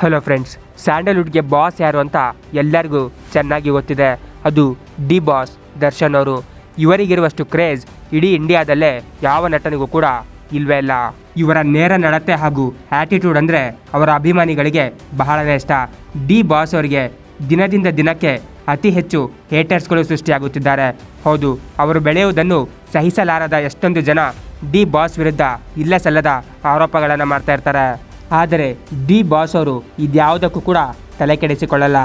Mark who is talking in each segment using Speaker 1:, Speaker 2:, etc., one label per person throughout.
Speaker 1: Hello friends ಸ್ಯಾಂಡಲ್ವುಡ್ಗೆ boss ಯಾರು ಅಂತ ಎಲ್ಲರಿಗೂ ಚೆನ್ನಾಗಿ ಗೊತ್ತಿದೆ. ಅದು ಡಿ ಬಾಸ್ ದರ್ಶನ್ ಅವರು. ಇವರಿಗಿರುವಷ್ಟು ಕ್ರೇಜ್ ಇಡೀ ಇಂಡಿಯಾದಲ್ಲೇ ಯಾವ ನಟನಿಗೂ ಕೂಡ ಇಲ್ವೇ ಇಲ್ಲ. ಇವರ ನೇರ ನಡತೆ ಹಾಗೂ ಆ್ಯಟಿಟ್ಯೂಡ್ ಅಂದರೆ ಅವರ ಅಭಿಮಾನಿಗಳಿಗೆ ಬಹಳನೇ ಇಷ್ಟ. ಡಿ ಬಾಸ್ ಅವರಿಗೆ ದಿನದಿಂದ ದಿನಕ್ಕೆ ಅತಿ ಹೆಚ್ಚು ಹೇಟರ್ಸ್ಗಳು ಸೃಷ್ಟಿಯಾಗುತ್ತಿದ್ದಾರೆ. ಹೌದು, ಅವರು ಬೆಳೆಯುವುದನ್ನು ಸಹಿಸಲಾರದ ಎಷ್ಟೊಂದು ಜನ ಡಿ ಬಾಸ್ ವಿರುದ್ಧ ಇಲ್ಲ ಸಲ್ಲದ ಆರೋಪಗಳನ್ನು ಮಾಡ್ತಾ ಇರ್ತಾರೆ. ಆದರೆ ಡಿ ಬಾಸ್ ಅವರು ಇದ್ಯಾವುದಕ್ಕೂ ಕೂಡ ತಲೆ ಕೆಡಿಸಿಕೊಳ್ಳಲ್ಲ.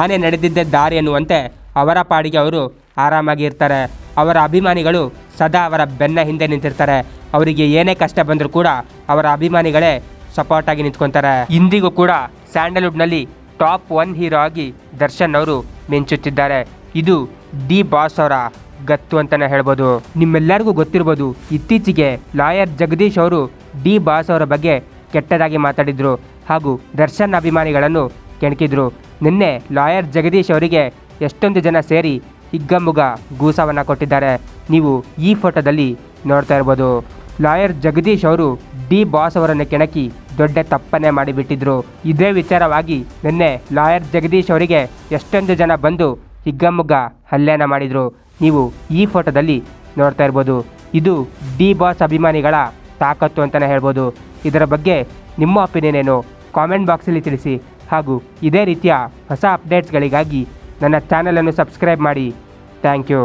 Speaker 1: ಆನೆ ನಡೆದಿದ್ದ ದಾರಿ ಎನ್ನುವಂತೆ ಅವರ ಪಾಡಿಗೆ ಅವರು ಆರಾಮಾಗಿ ಇರ್ತಾರೆ. ಅವರ ಅಭಿಮಾನಿಗಳು ಸದಾ ಅವರ ಬೆನ್ನ ಹಿಂದೆ ನಿಂತಿರ್ತಾರೆ. ಅವರಿಗೆ ಏನೇ ಕಷ್ಟ ಬಂದರೂ ಕೂಡ ಅವರ ಅಭಿಮಾನಿಗಳೇ ಸಪೋರ್ಟ್ ಆಗಿ ನಿಂತ್ಕೊತಾರೆ. ಇಂದಿಗೂ ಕೂಡ ಸ್ಯಾಂಡಲ್ವುಡ್ನಲ್ಲಿ ಟಾಪ್ ಒನ್ ಹೀರೋ ಆಗಿ ದರ್ಶನ್ ಅವರು ಮಿಂಚುತ್ತಿದ್ದಾರೆ. ಇದು ಡಿ ಬಾಸ್ ಅವರ ಗತ್ತು ಅಂತಲೇ ಹೇಳ್ಬೋದು. ನಿಮ್ಮೆಲ್ಲರಿಗೂ ಗೊತ್ತಿರ್ಬೋದು, ಇತ್ತೀಚೆಗೆ ಲಾಯರ್ ಜಗದೀಶ್ ಅವರು ಡಿ ಬಾಸ್ ಅವರ ಬಗ್ಗೆ ಕೆಟ್ಟದಾಗಿ ಮಾತಾಡಿದರು ಹಾಗೂ ದರ್ಶನ್ ಅಭಿಮಾನಿಗಳನ್ನು ಕೆಣಕಿದ್ರು. ನಿನ್ನೆ ಲಾಯರ್ ಜಗದೀಶ್ ಅವರಿಗೆ ಎಷ್ಟೊಂದು ಜನ ಸೇರಿ ಹಿಗ್ಗಮುಗ ಗೂಸವನ್ನು ಕೊಟ್ಟಿದ್ದಾರೆ. ನೀವು ಈ ಫೋಟೋದಲ್ಲಿ ನೋಡ್ತಾ ಇರ್ಬೋದು. ಲಾಯರ್ ಜಗದೀಶ್ ಅವರು ಡಿ ಬಾಸ್ ಅವರನ್ನು ಕೆಣಕಿ ದೊಡ್ಡ ತಪ್ಪನ್ನೇ ಮಾಡಿಬಿಟ್ಟಿದ್ರು. ಇದೇ ವಿಚಾರವಾಗಿ ನಿನ್ನೆ ಲಾಯರ್ ಜಗದೀಶ್ ಅವರಿಗೆ ಎಷ್ಟೊಂದು ಜನ ಬಂದು ಹಿಗ್ಗಮುಗ್ಗ ಹಲ್ಲೆನ ಮಾಡಿದರು. ನೀವು ಈ ಫೋಟೋದಲ್ಲಿ ನೋಡ್ತಾ ಇರ್ಬೋದು. ಇದು ಡಿ ಬಾಸ್ ಅಭಿಮಾನಿಗಳ ತಾಕತ್ತು ಅಂತಲೇ ಹೇಳ್ಬೋದು. ಇದರ ಬಗ್ಗೆ ನಿಮ್ಮ ಒಪಿನಿಯನ್ ಏನು? ಕಾಮೆಂಟ್ ಬಾಕ್ಸಲ್ಲಿ ತಿಳಿಸಿ. ಹಾಗೂ ಇದೇ ರೀತಿಯ ಹೊಸ ಅಪ್ಡೇಟ್ಸ್ಗಳಿಗಾಗಿ ನನ್ನ ಚಾನಲನ್ನು ಸಬ್ಸ್ಕ್ರೈಬ್ ಮಾಡಿ. Thank you